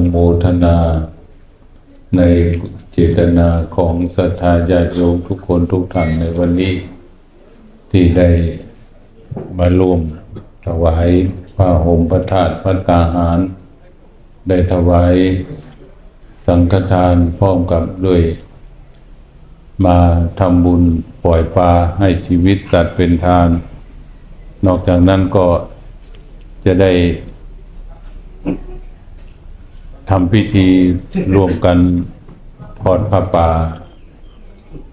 นุโมทนา ในเจตนาของศรัทธาญาติโยมทุกคนทุกท่านในวันนี้ ที่ได้มาร่วมถวายผ้าห่มพระธาตุพระตาหาร ได้ถวายสังฆทานพร้อมกับด้วยมาทำบุญปล่อยปลาให้ชีวิตสัตว์เป็นทาน นอกจากนั้นก็จะได้ ทำพิธีร่วมกันทอดผ้าป่า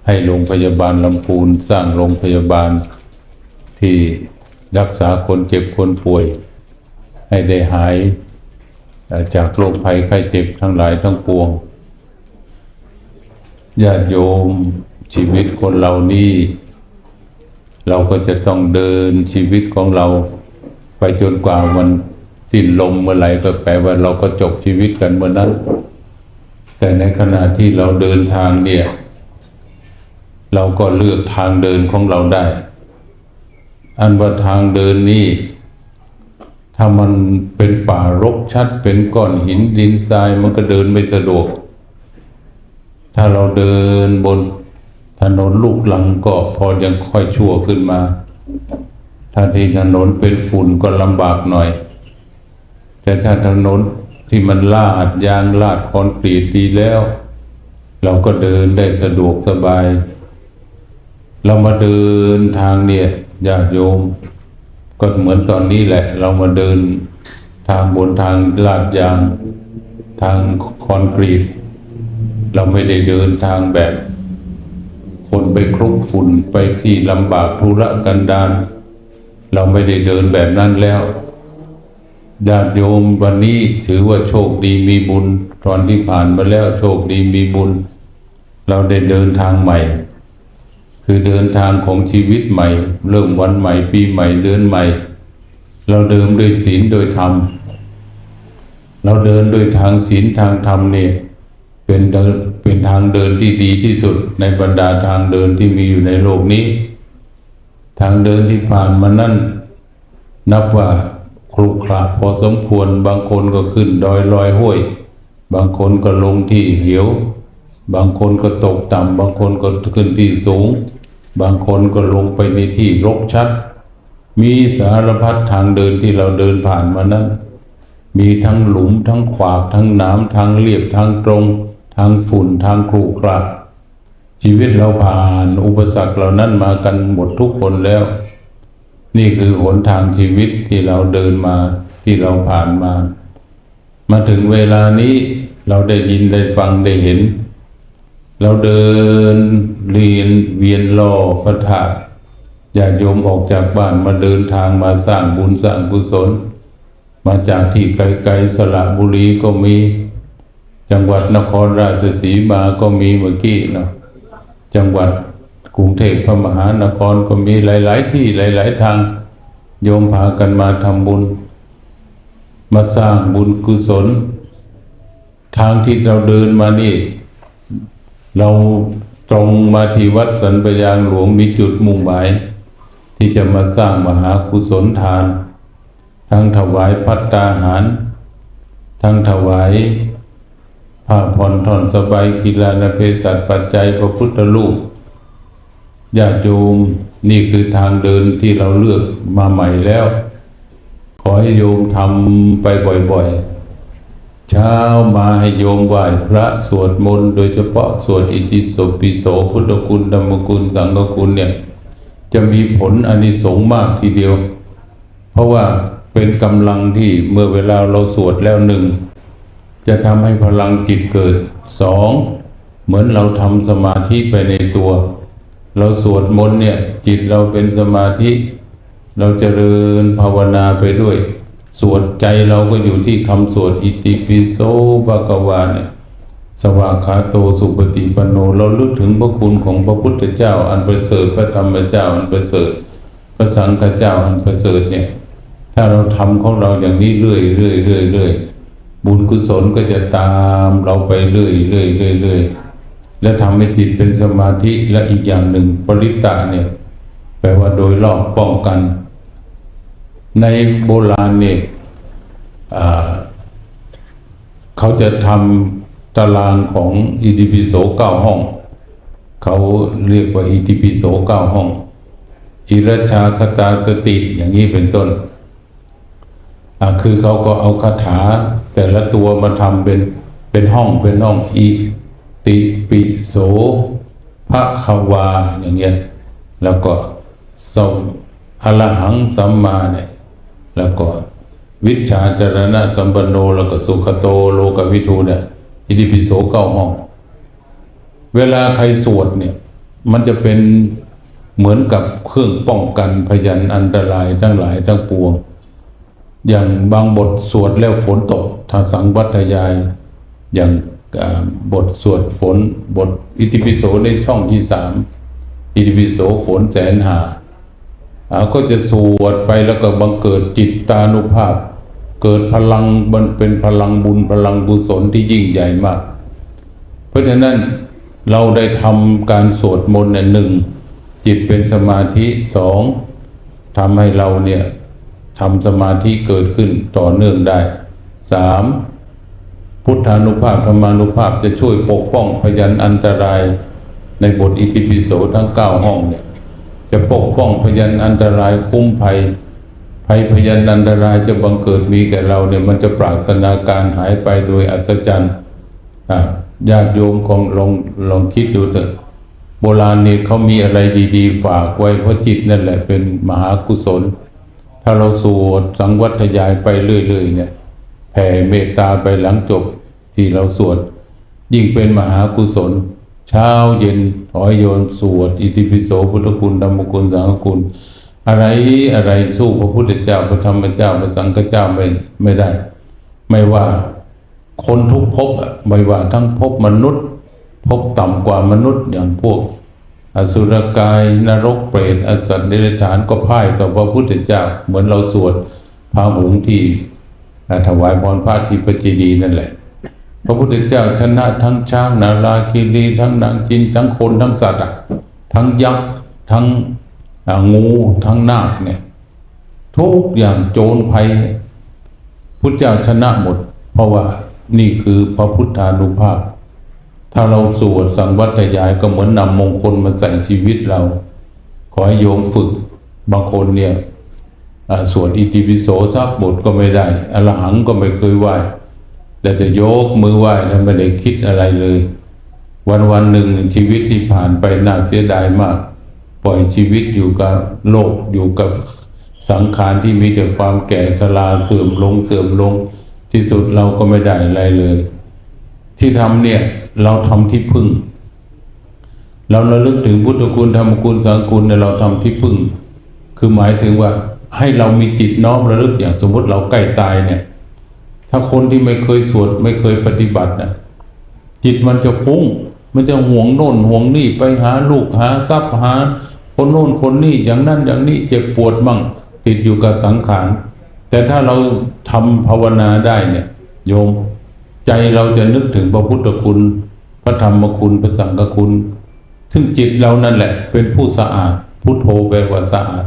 ให้โรงพยาบาลลำพูนสร้างโรงพยาบาล ที่รักษาคนเจ็บคนป่วย ให้ได้หาย จากโรคภัยไข้เจ็บทั้งหลายทั้งปวงญาติโยมชีวิตคนเรานี่เราก็จะต้องเดินชีวิตของเราไปจนกว่ามัน สิ้นลมเมื่อไหร่ก็แปลว่าเราก็จบชีวิตกันเมื่อนั้น แต่ในขณะที่เราเดินทางเนี่ย เราก็เลือกทางเดินของเราได้ อันว่าทางเดินนี่ถ้ามันเป็นป่ารกชัดเป็นก้อนหินดินทรายมันก็เดินไม่สะดวก ถ้าเราเดินบนถนนลูกลังก็พอยังค่อยชั่วขึ้นมา ถ้าที่ถนนเป็นฝุ่นก็ลำบากหน่อย แต่ถ้าถนนที่มันลาดยางลาดคอนกรีตดีแล้ว เราก็เดินได้สะดวกสบาย เรามาเดินทางเนี่ยญาติโยม ก็เหมือนตอนนี้แหละ เรามาเดินทางบนทางลาดยาง ทางคอนกรีต เราไม่ได้เดินทางแบบ คนไปคลุกฝุ่นไปที่ลำบากทุรกันดารเราไม่ได้เดินแบบนั้นแล้ว ญาติโยมวันนี้ถือว่าโชคดีมีบุญ ตอนที่ผ่านมาแล้วโชคดีมีบุญ เราได้เดินทางใหม่ คือเดินทางของชีวิตใหม่ เริ่มวันใหม่ ปีใหม่เดือนใหม่ เราเดินด้วยศีลโดยธรรม เราเดินด้วยทางศีลทางธรรมเนี่ยเป็นเดินเป็นทางเดินที่ดีที่สุดในบรรดาทางเดินที่มีอยู่ในโลกนี้ ทางเดินที่ผ่านมานั่นนับว่า ครุขระพอสมควร บางคนก็ขึ้นดอยลอยห้วย บางคนก็ลงที่เหวบางคนก็ตกต่ำบางคนก็ขึ้นที่สูง บางคนก็ลงไปในที่รกชัด มีสารพัดทางเดินที่เราเดินผ่านมานั้น มีทั้งหลุมทั้งขวากทั้งน้ำทางเรียบทางตรง ทางฝุ่นทางครุขระชีวิตเราผ่านอุปสรรคเหล่านั้นมากันหมดทุกคนแล้ว นี่คือหนทางชีวิตที่เราเดินมาที่เราผ่านมา มาถึงเวลานี้เราได้ยินได้ฟังได้เห็น เราเดินเรียนเวียนรอพระธาตุญาติโยมออกจากบ้านมาเดินทางมาสร้างบุญสร้างกุศล มาจากที่ไกลๆสระบุรีก็มี จังหวัดนครราชสีมาก็มีเมื่อกี้เนาะจังหวัด กรุงเทพพระมหานครก็มีหลาย ๆ ที่หลาย ๆ ทาง โยมพากันมาทำบุญ มาสร้างบุญกุศล ทางที่เราเดินมานี่ เราตรงมาที่วัดสันปยางหลวงมีจุดมุ่งหมาย ที่จะมาสร้างมหากุศลทาน ทั้งถวายพัตตาหาร ทั้งถวายผ้าผ่อนท่อนสบายกีฬานเพศสัตว์ปัจจัยพระพุทธรูป ญาติโยมนี่คือทางเดินที่เราเลือกมาใหม่แล้ว ขอให้โยมทำไปบ่อยๆ เช้ามาให้โยมไหว้พระสวดมนต์โดยเฉพาะสวดอิติสปิโสพุทธคุณธรรมคุณสังฆคุณเนี่ย จะมีผลอนิสงส์มากทีเดียว เพราะว่าเป็นกำลังที่เมื่อเวลาเราสวดแล้วหนึ่ง จะทำให้พลังจิตเกิดสองเหมือนเราทำสมาธิไปในตัว เราสวดมนต์เนี่ย จิตเราเป็นสมาธิ เราจเจริญภาวนาไปด้วย สวดใจเราก็อยู่ที่คำสวดอิติปิโสภะกวาเนี่ยสวากขาโตสุปฏิปโน เราลึกถึงพระคุณของพระพุทธเจ้า อันประเสริฐพระธรรมเจ้าอันประเสริฐพระสังฆเจ้าอันประเสริฐเนี่ย ถ้าเราทำของเราอย่างนี้เรื่อยเรื่อยเรื่อยเรื่อยบุญกุศลก็จะตามเราไปเรื่อยเรื่อยเรื่อยเรื่อย และทำให้จิตเป็นสมาธิและอีกอย่างหนึ่งปริตตะเนี่ย แปลว่าโดยรอบป้องกัน ในโบราณเนี่ยเขาจะทำตารางของอิติปิโสเก้าห้อง เขาเรียกว่าอิติปิโสเก้าห้อง อิรชาคตาสติอย่างนี้เป็นต้นคือเขาก็เอาคาถาแต่ละตัวมาทำเป็นเป็นห้องเป็นห้องอิ ติปิโสภะคะวาอย่างเงี้ยแล้วก็สมอรหังสัมมาเนี่ยแล้วก็วิชาจรณะสัมปันโนแล้วก็สุขโตโลกวิทูเนี่ยอิติปิโสเก้าห้อง เวลาใครสวดเนี่ย มันจะเป็นเหมือนกับเครื่องป้องกันพยันอันตรายทั้งหลายทั้งปวง อย่างบางบทสวดแล้วฝนตกทางสังวัตยาย อย่าง บทสวดฝนบทอิติปิโสในช่องที่สามอิติปิโสฝนแสนหาอ่าก็จะสวดไปแล้วก็บังเกิดจิตตานุภาพ เกิดพลังมันเป็นพลังบุญพลังกุศลที่ยิ่งใหญ่มาก เพราะฉะนั้นเราได้ทำการสวดมนต์เนี่ยหนึ่งจิตเป็นสมาธิสองทำให้เราเนี่ยทำสมาธิเกิดขึ้นต่อเนื่องได้สาม พุทธานุภาพธรรมานุภาพจะช่วยปกป้องพยันอันตรายในบทอิติปิโสทั้งเก้าห้องเนี่ย จะปกป้องพยันอันตรายคุ้มภัยภัยพยันอันตรายจะบังเกิดมีแก่เราเนี่ย มันจะปราศนาการหายไปโดยอัศจรรย์อะญาติโยมของลองลองคิดดูเถอะโบราณนี่เขามีอะไรดี ๆ ฝากไว้เพราะจิตนั่นแหละเป็นมหากุศล ถ้าเราสวดสังวัตยายไปเรื่อยๆเนี่ยแผ่เมตตาไปหลังจบ ที่เราสวด ยิ่งเป็นมหากุศล เช้าเย็นถอยโยนสวด อิติปิโสพุทธคุณธรรมคุณสังฆคุณ อะไรอะไรสู้พระพุทธเจ้าพระธรรมเจ้าพระสังฆเจ้าไม่ไม่ได้ ไม่ว่าคนทุกภพอะไม่ว่าทั้งภพมนุษย์ภพต่ำกว่ามนุษย์อย่างพวก อสุรกายนรกเปรตอสัตว์เดรัจฉานก็พ่ายต่อพระพุทธเจ้าเหมือนเราสวดพระหุงที่ถวายพรพระที่ปจีดีนั่นแหละ พระพุทธเจ้าชนะทั้งช้างนาราคีรีทั้งนางจินทั้งคนทั้งสัตว์อะทั้งยักษ์ทั้งงูทั้งนาคเนี่ยทุกอย่างโจรภัยพุทธเจ้าชนะหมด เพราะว่านี่คือพระพุทธานุภาพ ถ้าเราสวดสังวัตยายก็เหมือนนำมงคลมาใส่ชีวิตเรา ขอให้โยมฝึกบางคนเนี่ยสวดอิติปิโสสักบทก็ไม่ได้อรหังก็ไม่เคยไหว แต่จะยกมือไหว้แล้วไม่ได้คิดอะไรเลย วันวันหนึ่งชีวิตที่ผ่านไปน่าเสียดายมาก ปล่อยชีวิตอยู่กับโลกอยู่กับสังขารที่มีแต่ความแก่ชราเสื่อมลงเสื่อมลง ที่สุดเราก็ไม่ได้อะไรเลย ที่ทำเนี่ยเราทำที่พึ่ง เราระลึกถึงพุทธคุณธรรมคุณสังคุณเนี่ยเราทำที่พึ่ง คือหมายถึงว่าให้เรามีจิตน้อมระลึกอย่างสมมติเราใกล้ตายเนี่ย ถ้าคนที่ไม่เคยสวด ไม่เคยปฏิบัตินะจิตมันจะฟุ้ง มันจะห่วงโน่นห่วงนี่ไปหาลูกหาทรัพย์หา คนโน่นคนนี่อย่างนั้นอย่างนี้เจ็บปวดมั่งติดอยู่กับสังขารแต่ถ้าเราทำภาวนาได้เนี่ย โยม ใจเราจะนึกถึงพระพุทธคุณ พระธรรมคุณพระสังฆคุณ ซึ่งจิตเรานั่นแหละ เป็นผู้สะอาดพุทโธแปลว่าสะอาด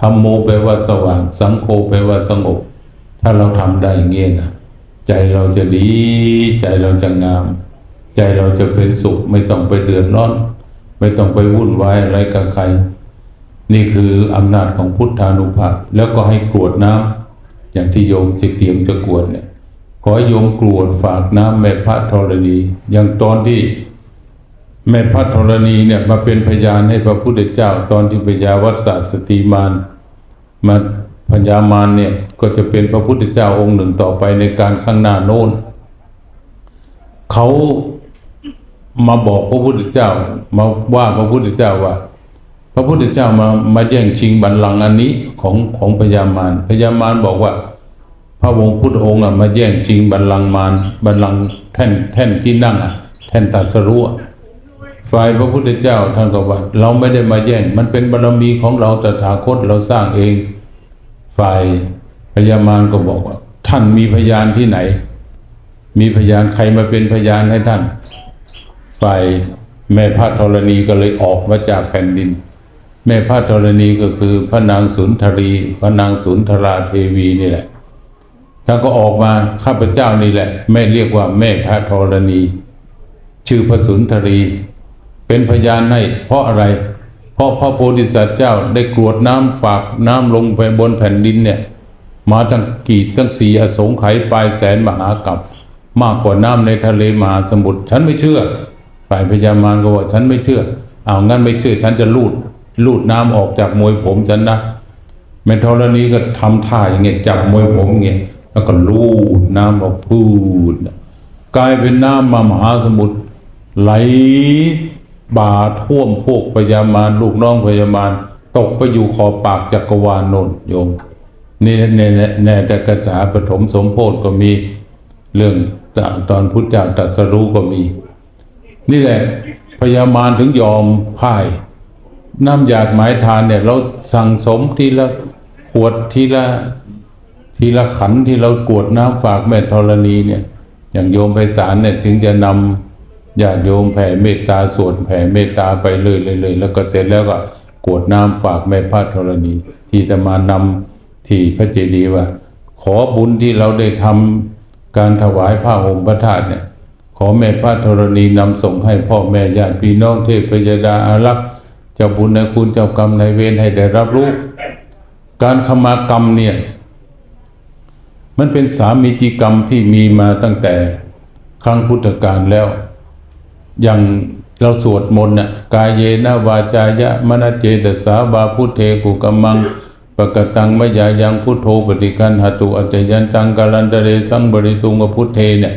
ธรรมโมแปลว่าสว่าง สังโฆแปลว่าสงบ ถ้าเราทำได้เงี้ยนะใจเราจะดี ใจเราจะงาม ใจเราจะเป็นสุข ไม่ต้องไปเดือดร้อน ไม่ต้องไปวุ่นวายอะไรกับใคร นี่คืออำนาจของพุทธานุภาพ แล้วก็ให้กรวดน้ำอย่างที่โยมจะเตรียมจะกรวดเนี่ยขอให้โยมกรวดฝากน้ำแม่พระธรณี อย่างตอนที่แม่พระธรณีเนี่ยมาเป็นพยานให้พระพุทธเจ้า ตอนที่พญาวัดสสตีมานมา พญามารเนี่ยก็จะเป็นพระพุทธเจ้าองค์หนึ่งต่อไปในการข้างหน้าโน้นเขามาบอกพระพุทธเจ้ามาว่าพระพุทธเจ้าว่า พระพุทธเจ้ามามาแย่งชิงบัลลังก์อันนี้ของของพญามารพญามารบอกว่า พระวงศ์พุทธองค์อะมาแย่งชิงบัลลังก์มารบัลลังก์แท่นแท่นที่นั่งอะแท่นตัสรู้ฝ่ายพระพุทธเจ้าท่านก็ว่า เราไม่ได้มาแย่ง มันเป็นบารมีของเราตถาคตเราสร้างเอง ฝ่ายพญามารก็บอกว่า ท่านมีพยานที่ไหน มีพยานใครมาเป็นพยานให้ท่าน ฝ่ายแม่พระธรณีก็เลยออกมาจากแผ่นดิน แม่พระธรณีก็คือพระนางสุนทรี พระนางสุนทราเทวีนี่แหละท่านก็ออกมาข้าพเจ้านี่แหละ แม่เรียกว่าแม่พระธรณี ชื่อพระสุนทรี เป็นพยานให้เพราะอะไร เพราะพระโพธิสัตว์เจ้าได้กรวดน้ำฝากน้ำลงไปบนแผ่นดินเนี่ย มาตั้งกี่ตั้งสี่อสงไขยปลายแสนมหากรับมากกว่าน้ำในทะเลมหาสมุทรฉันไม่เชื่อ ฝ่ายพญามารก็ว่าฉันไม่เชื่อเอางั้นไม่เชื่อฉันจะลูดลูดน้ำออกจากมวยผมฉันนะแม่ธรณีก็ทำท่าอย่างเงี้ยจับมวยผมเงี้ยแล้วก็ลูดน้ำออกพูดกลายเป็นน้ำมามหาสมุทรไหล บาท่วมพวกพญามารลูกน้องพญามารตกไปอยู่ขอบปากจักรวาลโนนโยมนี่ในในในแต่กถาปฐมสมโพธิก็มีเรื่องตตอนพุทธเจ้าตรัสรู้ก็มี นี่แหละพญามารถึงยอมพ่าย น้ำหยาดหมายทานเนี่ย เราสั่งสมทีละขวดทีละทีละขันที่เรากรวดน้ำฝากแม่ธรณีเนี่ย อย่างโยมไพศาลเนี่ยถึงจะนำ ญาติโยมแผ่เมตตาสวดแผ่เมตตาไปเลยเลยเลยแล้วก็เสร็จแล้วก็กรวดน้ำฝากแม่พระธรณี ที่จะมานำที่พระเจดีย์ว่า ขอบุญที่เราได้ทำการถวายผ้าห่มพระธาตุเนี่ย ขอแม่พระธรณีนำส่งให้พ่อแม่ญาติพี่น้องเทพยดาอารักษ์เจ้าบุญในคุณเจ้ากรรมในเวรให้ได้รับรู้ การขมากรรมเนี่ย มันเป็นสามีจิกรรมที่มีมาตั้งแต่ครั้งพุทธกาลแล้ว อย่างเราสวดมนต์น่ะกายเยนะวาจายะมณเจตสาบาพุทเทกุกมมังปกตังมยายังพุทโธปฏิกันหตุอัจจยันตังกาลันตเรสังบริตุงกพุทเทเนี่ย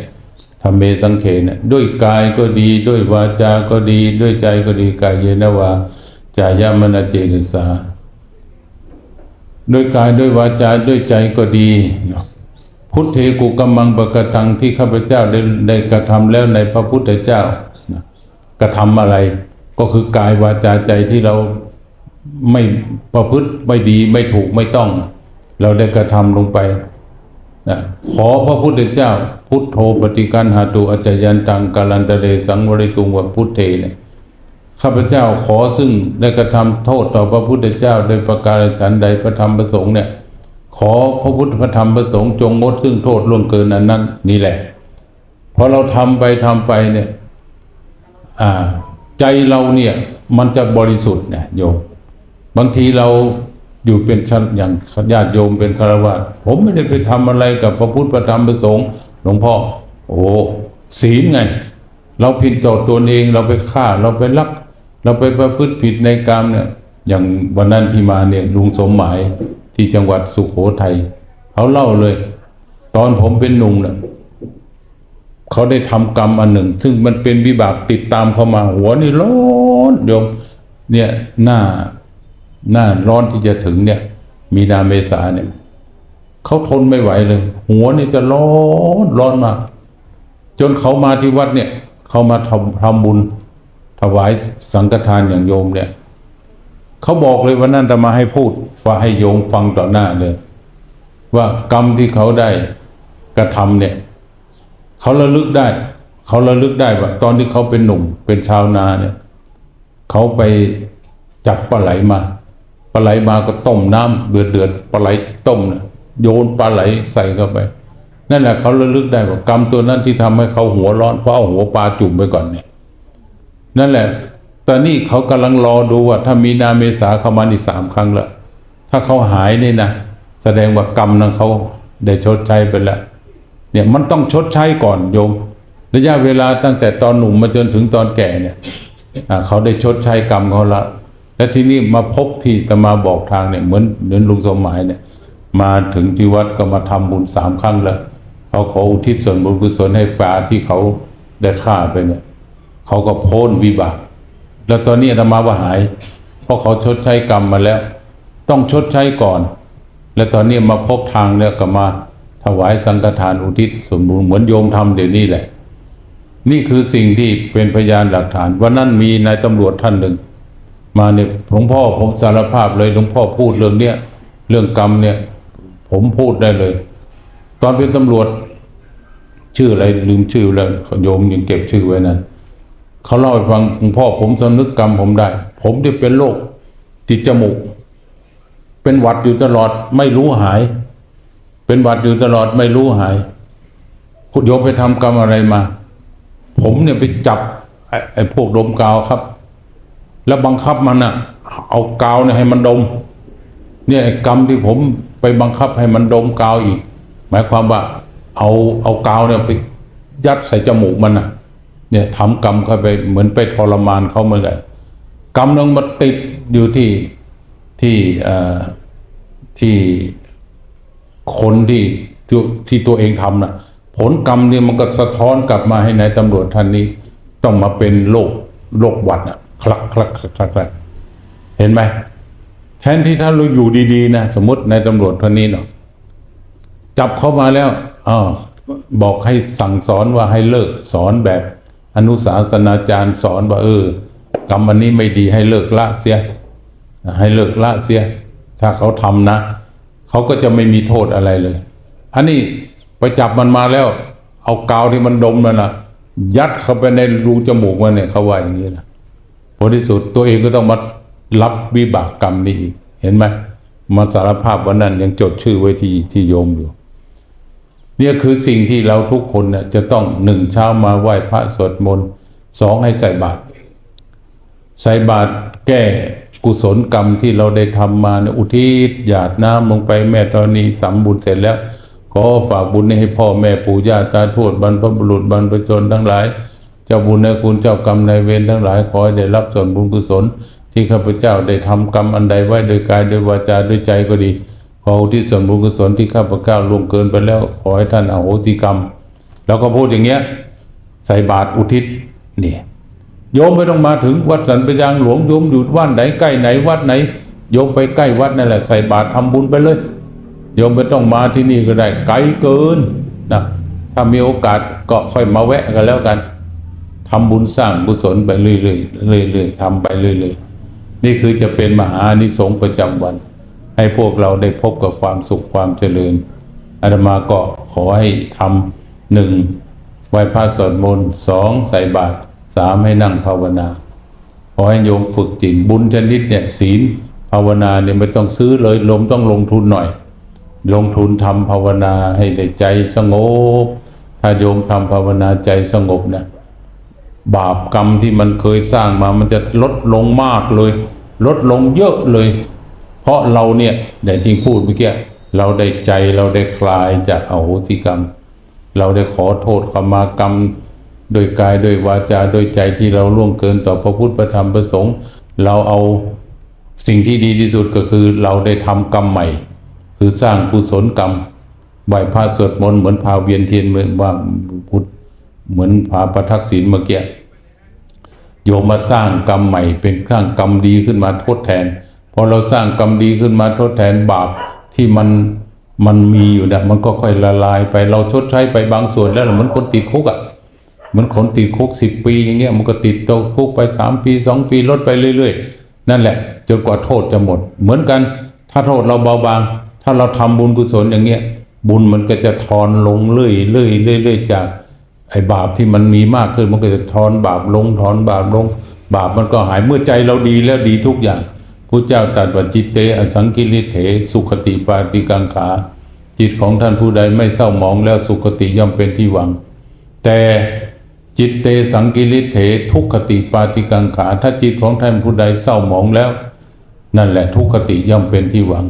ธรรมเมสังเขเนี่ยด้วยกายก็ดีด้วยวาจาก็ดี ด้วยใจก็ดีกายเยนะวาจายะมณเจตสาด้วยกายด้วยวาจาด้วยใจก็ดีพุทเทกุกำมังปกตังที่ข้าพเจ้าได้ได้กระทำแล้วในพระพุทธเจ้า กระทำอะไร ก็คือกายวาจาใจที่เราไม่ประพฤติไม่ดีไม่ถูกไม่ต้อง เราได้กระทำลงไปนะขอพระพุทธเจ้า พุทโธปฏิกันหาตุอัจจยันตังกาลันตะเรสังวริตุงวะพุทเทเนี่ยข้าพเจ้าขอซึ่งได้กระทำโทษต่อพระพุทธเจ้าโดยประการฉันใดพระธรรมประสงค์เนี่ย ขอพระพุทธพระธรรมประสงค์จงงดซึ่งโทษล่วงเกินอันนั้นนี่แหละพอเราทำไปทำไปเนี่ย ใจเราเนี่ยมันจะบริสุทธิ์เนี่ยโยมบางทีเราอยู่เป็นชั้นอย่างญาติโยมเป็นคารวะผมไม่ได้ไปทำอะไรกับพระพุทธพระธรรมพระสงฆ์หลวงพ่อ โอ้ศีลไง เราผิดต่อตัวเองเราไปฆ่าเราไปลัก เราไปประพฤติผิดในกรรมเนี่ยอย่างวันนั้นที่มาเนี่ยลุงสมหมายที่จังหวัดสุโขทัยเขาเล่าเลย ตอนผมเป็นหนุ่มเนี่ย เขาได้ทำกรรมอันหนึ่ง ซึ่งมันเป็นวิบากติดตามเขามา หัวนี่ร้อนโยมเนี่ยหน้าหน้าร้อนที่จะถึงเนี่ย มีนาเมษาเนี่ยเขาทนไม่ไหวเลย หัวนี่จะร้อนร้อนมาก จนเขามาที่วัดเนี่ยเขามาทำทำบุญ ถวายสังฆทานอย่างโยมเนี่ยเขาบอกเลยว่านั่นจะมาให้พูดฟังให้โยมฟังต่อหน้าเลย ว่ากรรมที่เขาได้กระทำเนี่ย เขาระลึกได้ เขาระลึกได้ว่า ตอนที่เขาเป็นหนุ่มเป็นชาวนาเนี่ยเขาไปจับปลาไหลมาปลาไหลมาก็ต้มน้ำเดือดเดือดปลาไหลต้มเนี่ยโยนปลาไหลใส่เข้าไปนั่นแหละเขาระลึกได้ว่ากรรมตัวนั้นที่ทำให้เขาหัวร้อนเพราะเอาหัวปลาจุ่มไปก่อนเนี่ยนั่นแหละตอนนี้เขากำลังรอดูว่า ถ้ามีนาเมษาเข้ามาอีกสามครั้งล้วถ้าเขาหายนี่นะแสดงว่ากรรมนั้นเขาได้ชดใช้ไปแล้ว เนี่ยมันต้องชดใช้ก่อนโยม ระยะเวลาตั้งแต่ตอนหนุ่มมาจนถึงตอนแก่เนี่ยเขาได้ชดใช้กรรมเขาละ และที่นี่มาพบที่ตมาบอกทางเนี่ยเหมือนเหมือนลุงสมหมายเนี่ย มาถึงที่วัดก็มาทำบุญสามครั้งแล้วเขาขออุทิศส่วนบุญกุศลให้ปลาที่เขาได้ฆ่าไปเนี่ยเขาก็พ้นวิบาก แล้วตอนนี้อาตมาว่าหาย เพราะเขาชดใช้กรรมมาแล้ว ต้องชดใช้ก่อน และตอนนี้มาพบทางแล้วก็มา วายสังฆทานอุทิศส่วนบุญเหมือนโยมทำเดี๋ยวนี้แหละ นี่คือสิ่งที่เป็นพยานหลักฐานวันนั้นมีนายตำรวจท่านหนึ่ง มาเนี่ยหลวงพ่อผมสารภาพเลยหลวงพ่อพูดเรื่องเนี้ยเรื่องกรรมเนี่ยผมพูดได้เลย ตอนเป็นตำรวจ ชื่ออะไรลืมชื่อแล้วโยมยังเก็บชื่อไว้นั้นเขาเล่าให้ฟังหลวงพ่อผมสำนึกกรรมผมได้ ผมได้เป็นโรคติดจมูก เป็นหวัดอยู่ตลอดไม่รู้หาย เป็นหวัดอยู่ตลอดไม่รู้หาย คุณโยมไปทำกรรมอะไรมา ผมเนี่ยไปจับไอ้ไอพวกดมกาวครับ แล้วบังคับมันอะเอากาวเนี่ยให้มันดม เนี่ยไอ้กรรมที่ผมไปบังคับให้มันดมกาวอีก หมายความว่า เอาเอากาวเนี่ยไปยัดใส่จมูกมันอะเนี่ยทำกรรมเข้าไปเหมือนไปทรมานเขาเหมือนกันกรรมนึงมาติดอยู่ที่ที่อ่อที่ คนที่ที่ที่ตัวเองทำน่ะ ผลกรรมเนี่ยมันก็สะท้อนกลับมาให้นายตำรวจท่านนี้ ต้องมาเป็นโรคโรคหวัดอะ คลักคลักคลักคลักเห็นไหมแทนที่ถ้าเราอยู่ดีๆนะสมมตินายตำรวจคนนี้เนาะจับเข้ามาแล้วอ๋อบอกให้สั่งสอนว่าให้เลิกสอนแบบอนุสาสนาจารย์สอนว่าเออกรรมอันนี้ไม่ดีให้เลิกละเสีย ให้เลิกละเสีย ถ้าเขาทำนะ เขาก็จะไม่มีโทษอะไรเลย อันนี้ไปจับมันมาแล้ว เอากาวที่มันดมนั่นนะยัดเข้าไปในรูจมูกมันเนี่ยเขาว่าอย่างนี้นะผลที่สุดตัวเองก็ต้องมารับวิบากกรรมนี้อีก เห็นไหมมาสารภาพวันนั้นยังจดชื่อไว้ที่ที่โยมอยู่เนี่ยคือสิ่งที่เราทุกคนเนี่ยจะต้องหนึ่งเช้ามาไหว้พระสวดมนต์สองให้ใส่บาตรใส่บาตรแก้ กุศลกรรมที่เราได้ทำมาเนี่ยอุทิศหยาดน้ำลงไปแม่ธรณีสำบุญเสร็จแล้ว ขอฝากบุญนี้ให้พ่อแม่ปู่ย่าตาทวดบรรพบุรุษบรรพชนทั้งหลาย เจ้าบุญในคุณเจ้ากรรมนายเวรทั้งหลายขอให้ได้รับส่วนบุญกุศล ที่ข้าพเจ้าได้ทำกรรมอันใดไว้โดยกายโดยวาจาด้วยใจก็ดีขออุที่ส่วนบุญกุศลที่ข้าพเจ้าล่วงเกินไปแล้ว ขอให้ท่านอโหสิกรรม แล้วก็พูดอย่างเงี้ยใส่บาตรอุทิศนี่ โยมไม่ต้องมาถึงวัดสันปยางหลวงโยมอยู่วัดไหนใกล้ไหนวัดไหน โยมไปใกล้วัดนั่นแหละใส่บาตรทำบุญไปเลยโยมไม่ต้องมาที่นี่ก็ได้ ไกลเกินนะถ้ามีโอกาสก็ค่อยมาแวะกันแล้วกันทำบุญสร้างกุญศลไปเรื่อยๆเรื่อยๆทำไปเรื่อยๆนี่คือจะเป็นมหาอานิสงส์ประจำวัน ให้พวกเราได้พบกับความสุขความเจริญอาตมาก็ขอให้ทำหนึ่งไหว้พระสวดมนต์สองใส่บาตร สามให้นั่งภาวนาขอให้โยมฝึกจิตบุญชนิดเนี่ยศีลภาวนาเนี่ยไม่ต้องซื้อเลยลมต้องลงทุนหน่อย ลงทุนทำภาวนาให้ได้ใจสงบ ถ้าโยมทำภาวนาใจสงบนะบาปกรรมที่มันเคยสร้างมามันจะลดลงมากเลย ลดลงเยอะเลย เพราะเราเนี่ยแต่ที่พูดเมื่อกี้เราได้ใจเราได้คลายจากอโหสิกรรม เราได้ขอโทษขมากรรม โดยกายโดยวาจาโดยใจที่เราล่วงเกินต่อพระพุทธพระธรรมพระสงฆ์เราเอาสิ่งที่ดีที่สุดก็คือเราได้ทำกรรมใหม่ คือสร้างกุศลกรรมไหวพระสวดมนต์เหมือนพาเวียนเทียนเหมือนว่าพุทธเหมือนพาประทักษิณเมื่อกี้โยมมาสร้างกรรมใหม่ เป็นสร้างกรรมดีขึ้นมาทดแทนพอเราสร้างกรรมดีขึ้นมาทดแทนบาปที่มันมันมีอยู่นี่ยมันก็ค่อยละลายไปเราชดใช้ไปบางส่วนแล้วเหมือนคนติดคุกอะ่ะ มือนคนติดคุกสิบปีอย่างเงี้ยมันก็ติดตัวคุกไปสามปีสองปีลดไปเรื่อย ๆ นั่นแหละจนกว่าโทษจะหมด เหมือนกัน ถ้าโทษเราเบาบาง ถ้าเราทำบุญกุศลอย่างเงี้ยบุญมันก็จะทอนลงเรื่อยๆเรื่อยๆจากไอ้บาปที่มันมีมากขึ้นมันก็จะทอนบาปลงทอนบาปลง บาปมันก็หายเมื่อใจเราดีแล้วดีทุกอย่างพระเจ้าตรัสว่าจิตเตอสังกิริเถสุขติปาติกังขาจิตของท่านผู้ใดไม่เศร้าหมองแล้วสุขติย่อมเป็นที่หวัง แต่ จิตเตสังกิริเถทุกขติปาติกังขา ถ้าจิตของท่านผู้ใดเศร้าหมองแล้ว นั่นแหละทุกขติย่อมเป็นที่หวัง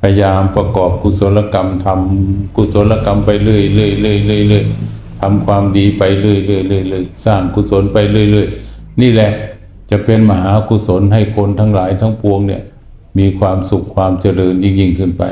พยายามประกอบกุศลกรรมทำกุศลกรรมไปเรื่อยเรื่อยเรื่อยเรื่อยเรื่อยทำความดีไปเรื่อยเรื่อยเรื่อยเรื่อยสร้างกุศลไปเรื่อยเรื่อยนี่แหละจะเป็นมหากุศลให้คนทั้งหลายทั้งปวงเนี่ยมีความสุขความเจริญยิ่งยิ่งขึ้นไป